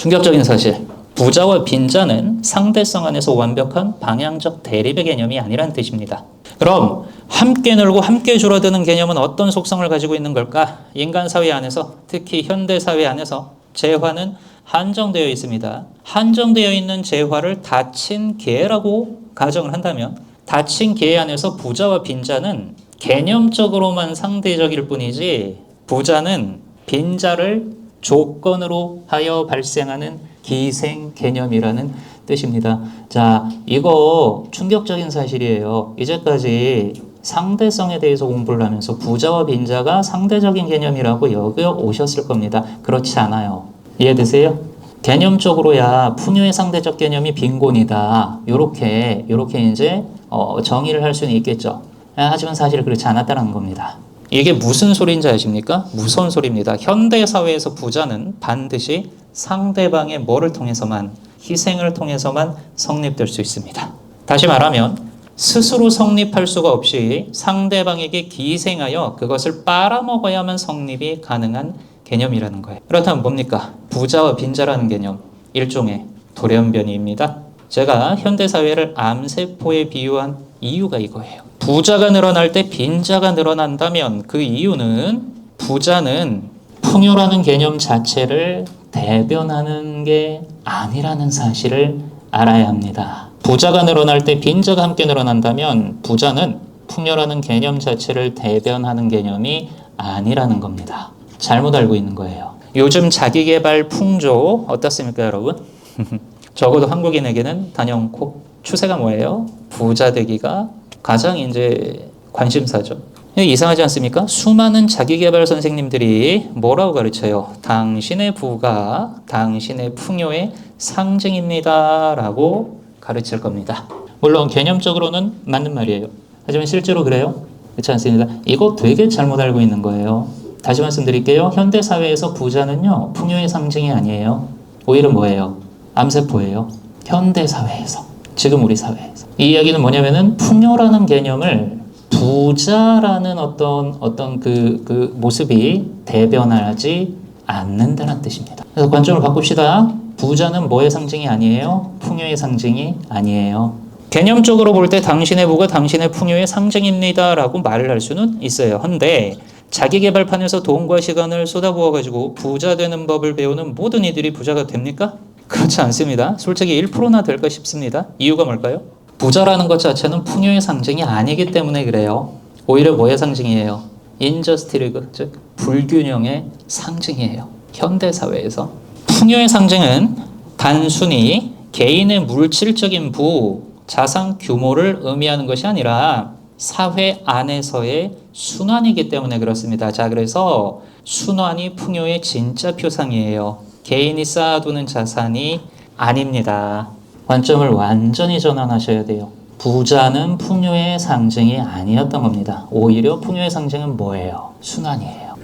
충격적인 사실. 부자와 빈자는 상대성 안에서 완벽한 방향적 대립의 개념이 아니라는 뜻입니다. 그럼 함께 늘고 함께 줄어드는 개념은 어떤 속성을 가지고 있는 걸까? 인간 사회 안에서 특히 현대 사회 안에서 재화는 한정되어 있습니다. 한정되어 있는 재화를 닫힌 개라고 가정을 한다면 닫힌 개 안에서 부자와 빈자는 개념적으로만 상대적일 뿐이지 부자는 빈자를 조건으로 하여 발생하는 기생 개념이라는 뜻입니다. 자, 이거 충격적인 사실이에요. 이제까지 상대성에 대해서 공부를 하면서 부자와 빈자가 상대적인 개념이라고 여겨 오셨을 겁니다. 그렇지 않아요. 이해되세요? 개념적으로야 풍요의 상대적 개념이 빈곤이다. 요렇게 요렇게 이제 어, 정의를 할 수는 있겠죠. 아, 하지만 사실 그렇지 않았다는 겁니다. 이게 무슨 소리인지 아십니까? 무서운 소리입니다. 현대 사회에서 부자는 반드시 상대방의 뭐를 통해서만 희생을 통해서만 성립될 수 있습니다. 다시 말하면 스스로 성립할 수가 없이 상대방에게 기생하여 그것을 빨아먹어야만 성립이 가능한 개념이라는 거예요. 그렇다면 뭡니까? 부자와 빈자라는 개념, 일종의 돌연변이입니다. 제가 현대 사회를 암세포에 비유한 이유가 이거예요. 부자가 늘어날 때 빈자가 늘어난다면 그 이유는 부자는 풍요라는 개념 자체를 대변하는 게 아니라는 사실을 알아야 합니다. 부자가 늘어날 때 빈자가 함께 늘어난다면 부자는 풍요라는 개념 자체를 대변하는 개념이 아니라는 겁니다. 잘못 알고 있는 거예요. 요즘 자기개발 풍조 어떻습니까, 여러분? 적어도 한국인에게는 단연코 추세가 뭐예요? 부자 되기가 가장 이제 관심사죠. 이상하지 않습니까? 수많은 자기개발 선생님들이 뭐라고 가르쳐요? 당신의 부가 당신의 풍요의 상징입니다 라고 가르칠 겁니다. 물론 개념적으로는 맞는 말이에요. 하지만 실제로 그래요? 그렇지 않습니다. 이거 되게 잘못 알고 있는 거예요. 다시 말씀드릴게요. 현대 사회에서 부자는요 풍요의 상징이 아니에요. 오히려 뭐예요? 암세포예요. 현대 사회에서 지금 우리 사회에서 이 이야기는 뭐냐면은 풍요라는 개념을 부자라는 어떤 어떤 그, 그 모습이 대변하지 않는다는 뜻입니다. 그래서 관점을 바꿉시다. 부자는 뭐의 상징이 아니에요? 풍요의 상징이 아니에요. 개념적으로 볼 때 당신의 부가 당신의 풍요의 상징입니다라고 말을 할 수는 있어요. 근데 자기 개발판에서 돈과 시간을 쏟아부어 가지고 부자 되는 법을 배우는 모든 이들이 부자가 됩니까? 그렇지 않습니다. 솔직히 1%나 될까 싶습니다. 이유가 뭘까요? 부자라는 것 자체는 풍요의 상징이 아니기 때문에 그래요. 오히려 뭐의 상징이에요? 인저스티리그, 즉 불균형의 상징이에요. 현대 사회에서 풍요의 상징은 단순히 개인의 물질적인 부, 자산 규모를 의미하는 것이 아니라 사회 안에서의 순환이기 때문에 그렇습니다. 자, 그래서 순환이 풍요의 진짜 표상이에요. 개인이 쌓아두는 자산이 아닙니다. 관점을 완전히 전환하셔야 돼요. 부자는 풍요의 상징이 아니었던 겁니다. 오히려 풍요의 상징은 뭐예요? 순환이에요.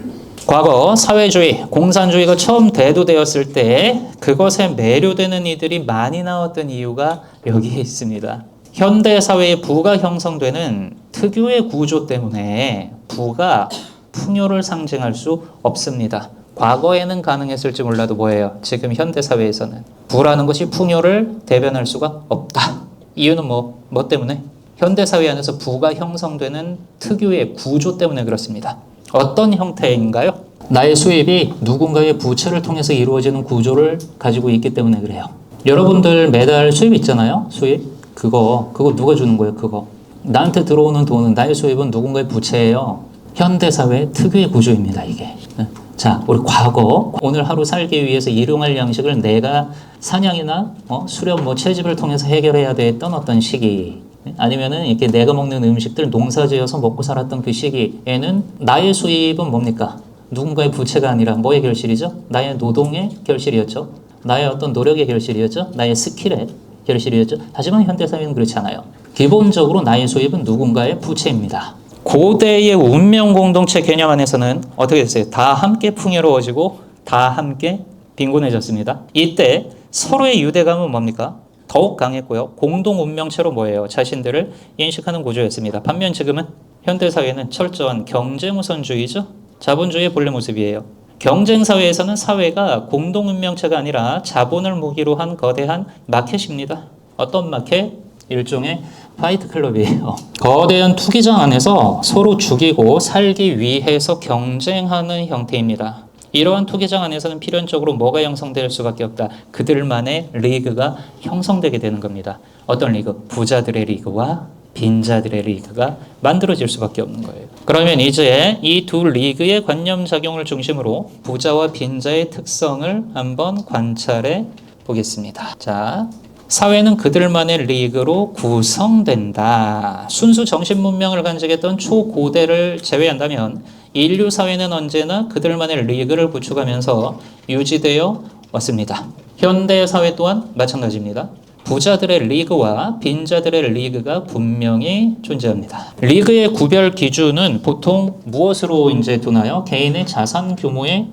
과거 사회주의, 공산주의가 처음 대두되었을 때 그것에 매료되는 이들이 많이 나왔던 이유가 여기에 있습니다. 현대 사회의 부가 형성되는 특유의 구조 때문에 부가 풍요를 상징할 수 없습니다. 과거에는 가능했을지 몰라도 뭐예요? 지금 현대 사회에서는 부라는 것이 풍요를 대변할 수가 없다. 이유는 뭐, 뭐 때문에? 현대 사회 안에서 부가 형성되는 특유의 구조 때문에 그렇습니다. 어떤 형태인가요? 나의 수입이 누군가의 부채를 통해서 이루어지는 구조를 가지고 있기 때문에 그래요. 여러분들 매달 수입 있잖아요. 수입. 그거 그거 누가 주는 거예요? 그거. 나한테 들어오는 돈은 나의 수입은 누군가의 부채예요. 현대 사회 특유의 구조입니다, 이게. 네. 자, 우리 과거 오늘 하루 살기 위해서 일용할 양식을 내가 사냥이나 어, 수렵 뭐 채집을 통해서 해결해야 됐던 어떤 시기 아니면은 이렇게 내가 먹는 음식들 농사지어서 먹고 살았던 그 시기에는 나의 수입은 뭡니까? 누군가의 부채가 아니라 뭐의 결실이죠? 나의 노동의 결실이었죠. 나의 어떤 노력의 결실이었죠. 나의 스킬의 결실이었죠. 하지만 현대 사회는 그렇지 않아요. 기본적으로 나의 수입은 누군가의 부채입니다. 고대의 운명 공동체 개념 안에서는 어떻게 됐어요? 다 함께 풍요로워지고 다 함께 빈곤해졌습니다. 이때 서로의 유대감은 뭡니까? 더욱 강했고요. 공동 운명체로 뭐예요? 자신들을 인식하는 구조였습니다. 반면 지금은 현대 사회는 철저한 경제무선주의죠. 자본주의의 본래 모습이에요. 경쟁 사회에서는 사회가 공동 운명체가 아니라 자본을 무기로 한 거대한 마켓입니다. 어떤 마켓? 일종의 파이트 클럽이에요. 거대한 투기장 안에서 서로 죽이고 살기 위해서 경쟁하는 형태입니다. 이러한 투기장 안에서는 필연적으로 뭐가 형성될 수밖에 없다. 그들만의 리그가 형성되게 되는 겁니다. 어떤 리그? 부자들의 리그와 빈자들의 리그가 만들어질 수밖에 없는 거예요. 그러면 이제 이 두 리그의 관념 작용을 중심으로 부자와 빈자의 특성을 한번 관찰해 보겠습니다. 자, 사회는 그들만의 리그로 구성된다. 순수 정신 문명을 간직했던 초고대를 제외한다면 인류 사회는 언제나 그들만의 리그를 구축하면서 유지되어 왔습니다. 현대 사회 또한 마찬가지입니다. 부자들의 리그와 빈자들의 리그가 분명히 존재합니다. 리그의 구별 기준은 보통 무엇으로 이제 두나요? 개인의 자산 규모에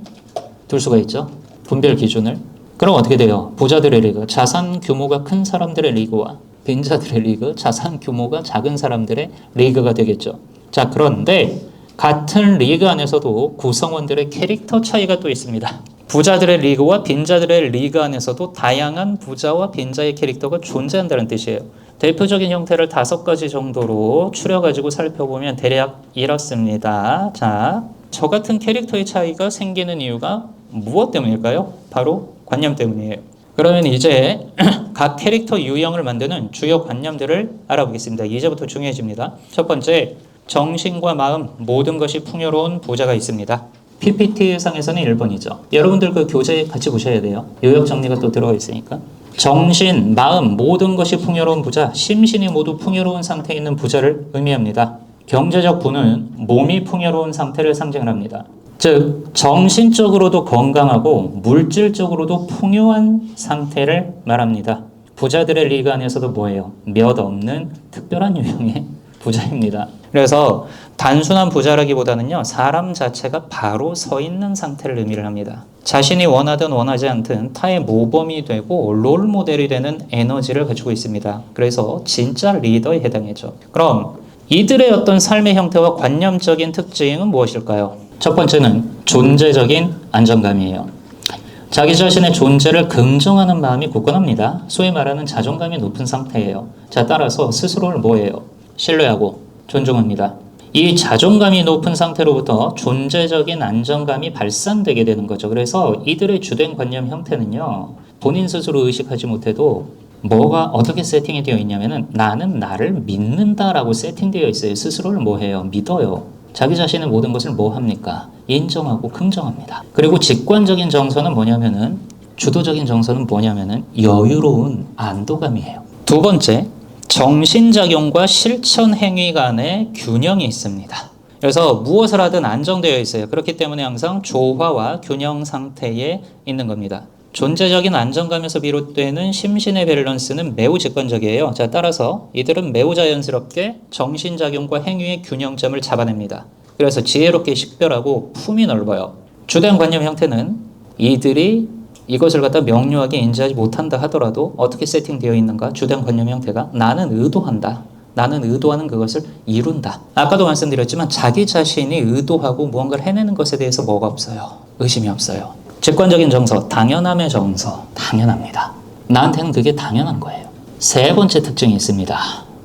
둘 수가 있죠. 분별 기준을. 그럼 어떻게 돼요? 부자들의 리그, 자산 규모가 큰 사람들의 리그와 빈자들의 리그, 자산 규모가 작은 사람들의 리그가 되겠죠. 자, 그런데 같은 리그 안에서도 구성원들의 캐릭터 차이가 또 있습니다. 부자들의 리그와 빈자들의 리그 안에서도 다양한 부자와 빈자의 캐릭터가 존재한다는 뜻이에요. 대표적인 형태를 다섯 가지 정도로 추려가지고 살펴보면 대략 이렇습니다. 자, 저 같은 캐릭터의 차이가 생기는 이유가 무엇 때문일까요? 바로 관념 때문이에요. 그러면 이제 각 캐릭터 유형을 만드는 주요 관념들을 알아보겠습니다. 이제부터 중요해집니다. 첫 번째, 정신과 마음 모든 것이 풍요로운 부자가 있습니다. PPT상에서는 1번이죠. 여러분들 그 교재 같이 보셔야 돼요. 요약 정리가 또 들어가 있으니까. 정신, 마음 모든 것이 풍요로운 부자, 심신이 모두 풍요로운 상태에 있는 부자를 의미합니다. 경제적 부는 몸이 풍요로운 상태를 상징합니다. 즉 정신적으로도 건강하고 물질적으로도 풍요한 상태를 말합니다. 부자들의 리그 안에서도 뭐예요? 몇 없는 특별한 유형의 부자입니다. 그래서 단순한 부자라기보다는요, 사람 자체가 바로 서 있는 상태를 의미를 합니다. 자신이 원하든 원하지 않든 타의 모범이 되고 롤 모델이 되는 에너지를 가지고 있습니다. 그래서 진짜 리더에 해당하죠. 그럼 이들의 어떤 삶의 형태와 관념적인 특징은 무엇일까요? 첫 번째는 존재적인 안정감이에요. 자기 자신의 존재를 긍정하는 마음이 굳건합니다. 소위 말하는 자존감이 높은 상태예요. 자, 따라서 스스로를 뭐예요? 신뢰하고 존중합니다. 이 자존감이 높은 상태로부터 존재적인 안정감이 발산되게 되는 거죠. 그래서 이들의 주된 관념 형태는요, 본인 스스로 의식하지 못해도 뭐가 어떻게 세팅이 되어 있냐면은 나는 나를 믿는다라고 세팅되어 있어요. 스스로를 뭐 해요? 믿어요. 자기 자신의 모든 것을 뭐 합니까? 인정하고 긍정합니다. 그리고 직관적인 정서는 뭐냐면은 주도적인 정서는 뭐냐면은 여유로운 안도감이에요. 두 번째, 정신작용과 실천 행위 간의 균형이 있습니다. 그래서 무엇을 하든 안정되어 있어요. 그렇기 때문에 항상 조화와 균형 상태에 있는 겁니다. 존재적인 안정감에서 비롯되는 심신의 밸런스는 매우 직관적이에요. 자, 따라서 이들은 매우 자연스럽게 정신작용과 행위의 균형점을 잡아냅니다. 그래서 지혜롭게 식별하고 품이 넓어요. 주된 관념 형태는 이들이 이것을 갖다 명료하게 인지하지 못한다 하더라도 어떻게 세팅되어 있는가? 주된 관념 형태가 나는 의도한다. 나는 의도하는 그것을 이룬다. 아까도 말씀드렸지만 자기 자신이 의도하고 무언가를 해내는 것에 대해서 뭐가 없어요. 의심이 없어요. 직관적인 정서, 당연함의 정서, 당연합니다. 나한테는 그게 당연한 거예요. 세 번째 특징이 있습니다.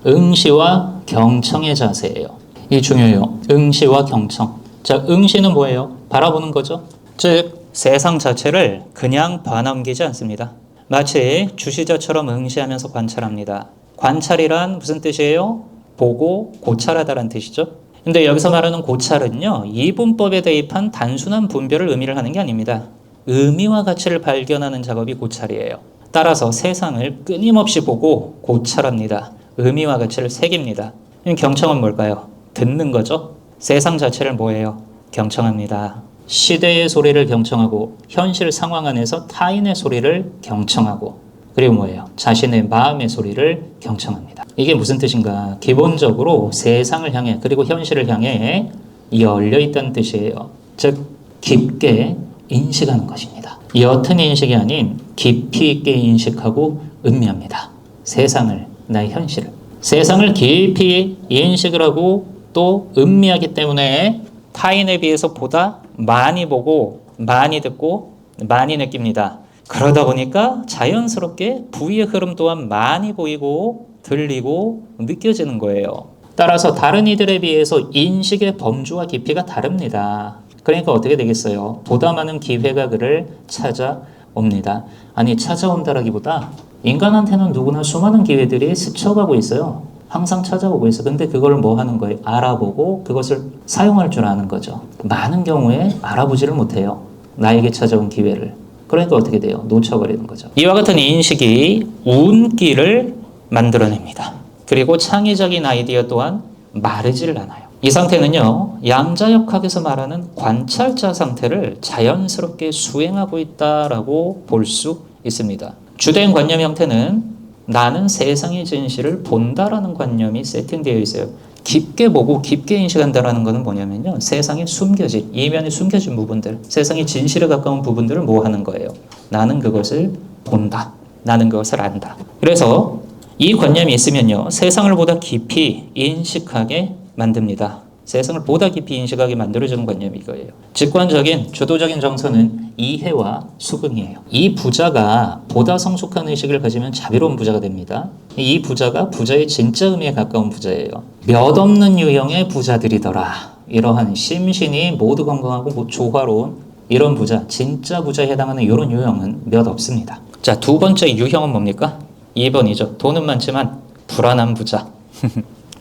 응시와 경청의 자세예요. 이 중요해요. 응시와 경청. 자, 응시는 뭐예요? 바라보는 거죠. 즉, 세상 자체를 그냥 봐넘기지 않습니다. 마치 주시자처럼 응시하면서 관찰합니다. 관찰이란 무슨 뜻이에요? 보고 고찰하다라는 뜻이죠. 근데 여기서 말하는 고찰은요, 이분법에 대입한 단순한 분별을 의미를 하는 게 아닙니다. 의미와 가치를 발견하는 작업이 고찰이에요. 따라서 세상을 끊임없이 보고 고찰합니다. 의미와 가치를 새깁니다. 경청은 뭘까요? 듣는 거죠. 세상 자체를 뭐예요? 경청합니다. 시대의 소리를 경청하고 현실 상황 안에서 타인의 소리를 경청하고 그리고 뭐예요? 자신의 마음의 소리를 경청합니다. 이게 무슨 뜻인가? 기본적으로 세상을 향해 그리고 현실을 향해 열려 있다는 뜻이에요. 즉 깊게 인식하는 것입니다. 옅은 인식이 아닌 깊이 있게 인식하고 음미합니다. 세상을, 나의 현실을. 세상을 깊이 인식을 하고 또 음미하기 때문에 타인에 비해서 보다 많이 보고 많이 듣고 많이 느낍니다. 그러다 보니까 자연스럽게 부위의 흐름 또한 많이 보이고 들리고 느껴지는 거예요. 따라서 다른 이들에 비해서 인식의 범주와 깊이가 다릅니다. 그러니까 어떻게 되겠어요? 보다 많은 기회가 그를 찾아옵니다. 아니 찾아온다라기보다 인간한테는 누구나 수많은 기회들이 스쳐가고 있어요. 항상 찾아오고 있어. 근데 그걸 뭐 하는 거예요? 알아보고 그것을 사용할 줄 아는 거죠. 많은 경우에 알아보지를 못해요. 나에게 찾아온 기회를. 그러니까 어떻게 돼요? 놓쳐버리는 거죠. 이와 같은 인식이 운기를 만들어냅니다. 그리고 창의적인 아이디어 또한 마르지를 않아요. 이 상태는요, 양자역학에서 말하는 관찰자 상태를 자연스럽게 수행하고 있다라고 볼 수 있습니다. 주된 관념 형태는 나는 세상의 진실을 본다라는 관념이 세팅되어 있어요. 깊게 보고 깊게 인식한다라는 것은 뭐냐면요. 세상에 숨겨진, 이면에 숨겨진 부분들, 세상의 진실에 가까운 부분들을 뭐 하는 거예요. 나는 그것을 본다. 나는 그것을 안다. 그래서 이 관념이 있으면요. 세상을 보다 깊이 인식하게 만듭니다. 세상을 보다 깊이 인식하게 만들어주는 관념이 이거예요. 직관적인 주도적인 정서는 이해와 수긍이에요. 이 부자가 보다 성숙한 의식을 가지면 자비로운 부자가 됩니다. 이 부자가 부자의 진짜 의미에 가까운 부자예요. 몇 없는 유형의 부자들이더라. 이러한 심신이 모두 건강하고 조화로운 이런 부자, 진짜 부자에 해당하는 이런 유형은 몇 없습니다. 자, 두 번째 유형은 뭡니까? 2번이죠. 돈은 많지만 불안한 부자.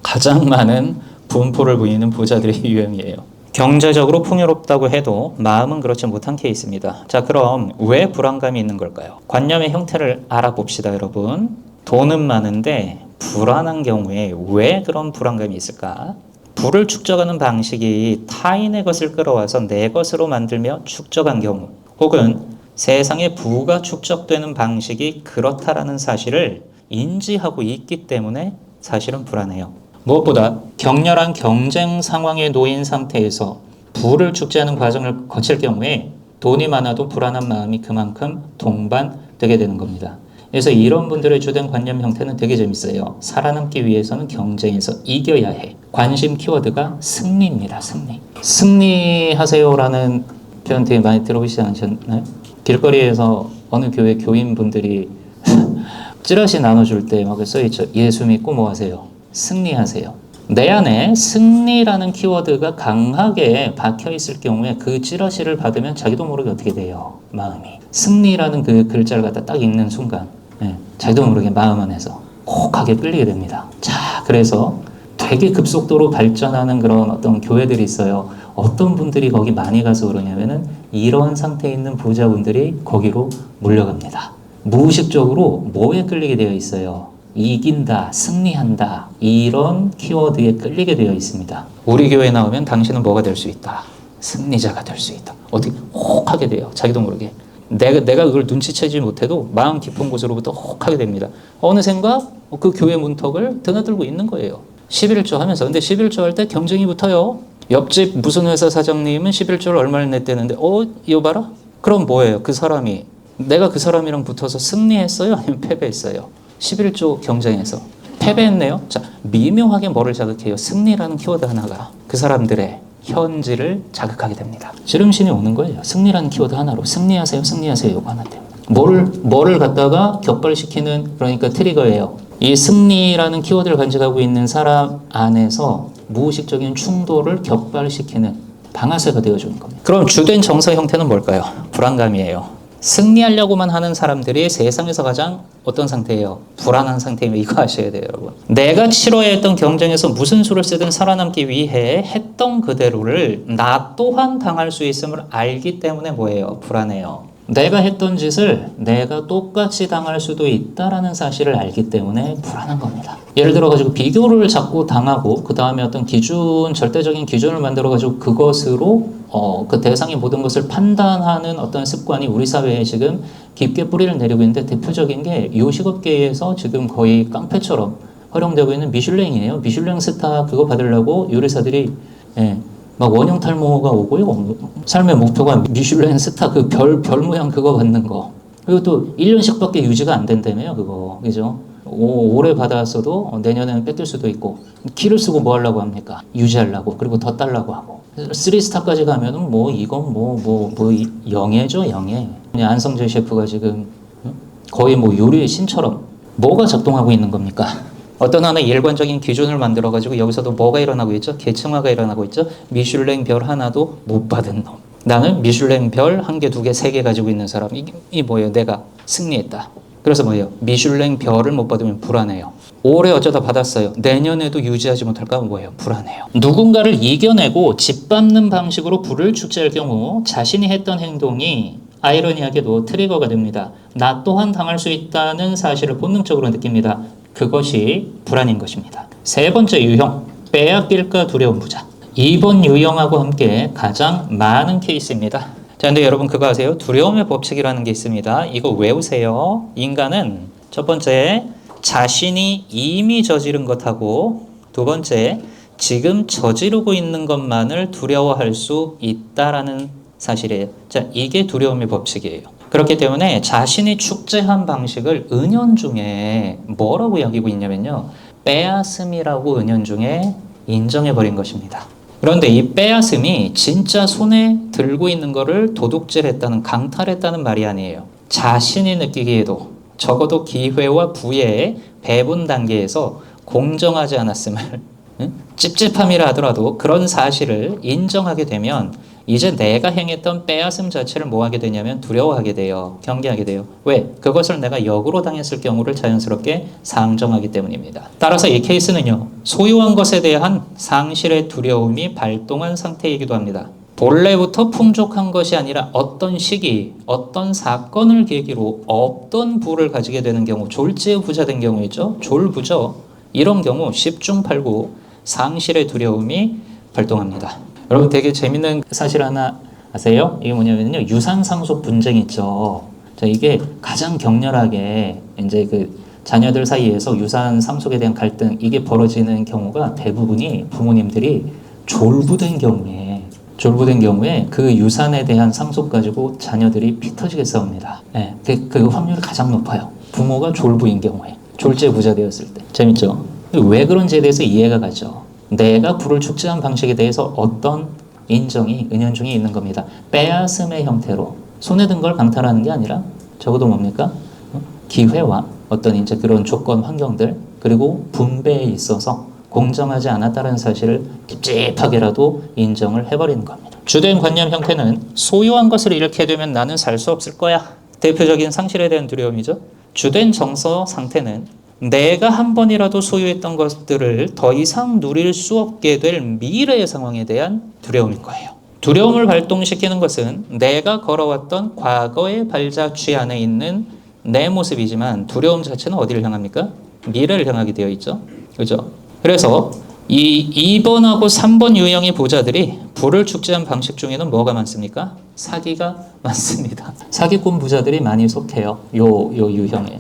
가장 많은 분포를 보이는 부자들의 유형이에요. 경제적으로 풍요롭다고 해도 마음은 그렇지 못한 케이스입니다. 자, 그럼 왜 불안감이 있는 걸까요? 관념의 형태를 알아봅시다, 여러분. 돈은 많은데 불안한 경우에 왜 그런 불안감이 있을까? 부를 축적하는 방식이 타인의 것을 끌어와서 내 것으로 만들며 축적한 경우, 혹은 세상의 부가 축적되는 방식이 그렇다라는 사실을 인지하고 있기 때문에 사실은 불안해요. 무엇보다 격렬한 경쟁 상황에 놓인 상태에서 부를 축제하는 과정을 거칠 경우에 돈이 많아도 불안한 마음이 그만큼 동반되게 되는 겁니다. 그래서 이런 분들의 주된 관념 형태는 되게 재밌어요. 살아남기 위해서는 경쟁에서 이겨야 해. 관심 키워드가 승리입니다. 승리. 승리하세요라는 표현 되게 많이 들어보시지 않으셨나요? 길거리에서 어느 교회 교인분들이 찌라시 나눠줄 때 막 써있죠. 예수 믿고 뭐 하세요? 승리하세요. 내 안에 승리라는 키워드가 강하게 박혀 있을 경우에 그 찌라시를 받으면 자기도 모르게 어떻게 돼요? 마음이. 승리라는 그 글자를 갖다 딱 읽는 순간, 네, 자기도 모르게 마음 안에서 혹하게 끌리게 됩니다. 자, 그래서 되게 급속도로 발전하는 그런 어떤 교회들이 있어요. 어떤 분들이 거기 많이 가서 그러냐면은 이런 상태에 있는 부자분들이 거기로 몰려갑니다. 무의식적으로 뭐에 끌리게 되어 있어요? 이긴다, 승리한다 이런 키워드에 끌리게 되어 있습니다. 우리 교회 나오면 당신은 뭐가 될 수 있다. 승리자가 될 수 있다. 어떻게 혹 하게 돼요. 자기도 모르게. 내가 내가 그걸 눈치채지 못해도 마음 깊은 곳으로부터 혹 하게 됩니다. 어느샌가 그 교회 문턱을 드나들고 있는 거예요. 11조 하면서 근데 11조 할 때 경쟁이 붙어요. 옆집 무슨 회사 사장님은 11조를 얼마를 냈대는데 어 이거 봐라. 그럼 뭐예요? 그 사람이 내가 그 사람이랑 붙어서 승리했어요? 아니면 패배했어요? 11조 경쟁에서 패배했네요. 자, 미묘하게 뭐를 자극해요? 승리라는 키워드 하나가 그 사람들의 현지를 자극하게 됩니다. 지름신이 오는 거예요. 승리라는 키워드 하나로 승리하세요, 승리하세요 요거 하나 때문에. 뭐를 뭐를 갖다가 격발시키는 그러니까 트리거예요. 이 승리라는 키워드를 간직하고 있는 사람 안에서 무의식적인 충돌을 격발시키는 방아쇠가 되어주는 겁니다. 그럼 주된 정서 형태는 뭘까요? 불안감이에요. 승리하려고만 하는 사람들이 세상에서 가장 어떤 상태예요? 불안한 상태이면 이거 아셔야 돼요, 여러분. 내가 치러야 했던 경쟁에서 무슨 수를 쓰든 살아남기 위해 했던 그대로를 나 또한 당할 수 있음을 알기 때문에 뭐예요? 불안해요. 내가 했던 짓을 내가 똑같이 당할 수도 있다라는 사실을 알기 때문에 불안한 겁니다. 예를 들어 가지고 비교를 자꾸 당하고 그 다음에 어떤 기준 절대적인 기준을 만들어 가지고 그것으로 어, 그 대상의 모든 것을 판단하는 어떤 습관이 우리 사회에 지금 깊게 뿌리를 내리고 있는데 대표적인 게 요식업계에서 지금 거의 깡패처럼 활용되고 있는 미슐랭이에요. 미슐랭 스타 그거 받으려고 요리사들이 예, 막 원형 탈모가 오고요. 삶의 목표가 미슐랭 스타 그 별, 별 모양 그거 받는 거. 그리고 또 1년씩밖에 유지가 안 된다며요, 그거. 그죠? 오, 올해 받았어도 내년에는 뺏길 수도 있고. 키를 쓰고 뭐 하려고 합니까? 유지하려고. 그리고 더 달라고 하고. 쓰리스타까지 가면은 뭐 이건 뭐뭐 뭐 영예죠 영예. 안성재 셰프가 지금 응? 거의 뭐 요리의 신처럼 뭐가 작동하고 있는 겁니까? 어떤 하나의 일관적인 기준을 만들어 가지고 여기서도 뭐가 일어나고 있죠? 계층화가 일어나고 있죠. 미슐랭 별 하나도 못 받은 놈. 나는 미슐랭 별 한 개, 두 개, 세 개 가지고 있는 사람. 이게 이 뭐예요? 내가 승리했다. 그래서 뭐예요? 미슐랭 별을 못 받으면 불안해요. 올해 어쩌다 받았어요. 내년에도 유지하지 못할까 뭐예요? 불안해요. 누군가를 이겨내고 짓밟는 방식으로 불을 축제할 경우 자신이 했던 행동이 아이러니하게도 트리거가 됩니다. 나 또한 당할 수 있다는 사실을 본능적으로 느낍니다. 그것이 불안인 것입니다. 세 번째 유형, 빼앗길까 두려운 부자. 이번 유형하고 함께 가장 많은 케이스입니다. 자, 근데 여러분 그거 아세요? 두려움의 법칙이라는 게 있습니다. 이거 외우세요. 인간은 첫 번째, 자신이 이미 저지른 것하고 두 번째, 지금 저지르고 있는 것만을 두려워할 수 있다라는 사실이에요. 자, 이게 두려움의 법칙이에요. 그렇기 때문에 자신이 축제한 방식을 은연중에 뭐라고 여기고 있냐면요. 빼앗음이라고 은연중에 인정해 버린 것입니다. 그런데 이 빼앗음이 진짜 손에 들고 있는 거를 도둑질했다는 강탈했다는 말이 아니에요. 자신이 느끼기에도 적어도 기회와 부의 배분 단계에서 공정하지 않았음을 응? 찝찝함이라 하더라도 그런 사실을 인정하게 되면 이제 내가 행했던 빼앗음 자체를 뭐 하게 되냐면 두려워하게 돼요. 경계하게 돼요. 왜? 그것을 내가 역으로 당했을 경우를 자연스럽게 상정하기 때문입니다. 따라서 이 케이스는요. 소유한 것에 대한 상실의 두려움이 발동한 상태이기도 합니다. 본래부터 풍족한 것이 아니라 어떤 시기, 어떤 사건을 계기로 없던 부를 가지게 되는 경우, 졸지의 부자 된 경우이죠. 졸부죠. 이런 경우 10중 8구 상실의 두려움이 발동합니다. 여러분 되게 재밌는 사실 하나 아세요? 이게 뭐냐면요. 유산 상속 분쟁 있죠. 자, 이게 가장 격렬하게 이제 그 자녀들 사이에서 유산 상속에 대한 갈등 이게 벌어지는 경우가 대부분이 부모님들이 졸부된 경우에 졸부된 경우에 그 유산에 대한 상속 가지고 자녀들이 피 터지게 싸웁니다. 예, 그, 그 확률이 가장 높아요. 부모가 졸부인 경우에 졸제 부자 되었을 때 재밌죠? 왜 그런지에 대해서 이해가 가죠. 내가 불을 축제한 방식에 대해서 어떤 인정이 은연중에 있는 겁니다. 빼앗음의 형태로 손에 든 걸 강탈하는 게 아니라 적어도 뭡니까? 어? 기회와 어떤 이제 그런 조건 환경들 그리고 분배에 있어서 공정하지 않았다는 사실을 찝찝하게라도 인정을 해버리는 겁니다. 주된 관념 형태는 소유한 것을 잃게 되면 나는 살 수 없을 거야. 대표적인 상실에 대한 두려움이죠. 주된 정서 상태는 내가 한 번이라도 소유했던 것들을 더 이상 누릴 수 없게 될 미래의 상황에 대한 두려움인 거예요. 두려움을 발동시키는 것은 내가 걸어왔던 과거의 발자취 안에 있는 내 모습이지만 두려움 자체는 어디를 향합니까? 미래를 향하게 되어 있죠. 그죠? 그래서 이 2번하고 3번 유형의 부자들이 부를 축제한 방식 중에는 뭐가 많습니까? 사기가 많습니다. 사기꾼 부자들이 많이 속해요. 요, 요 유형에.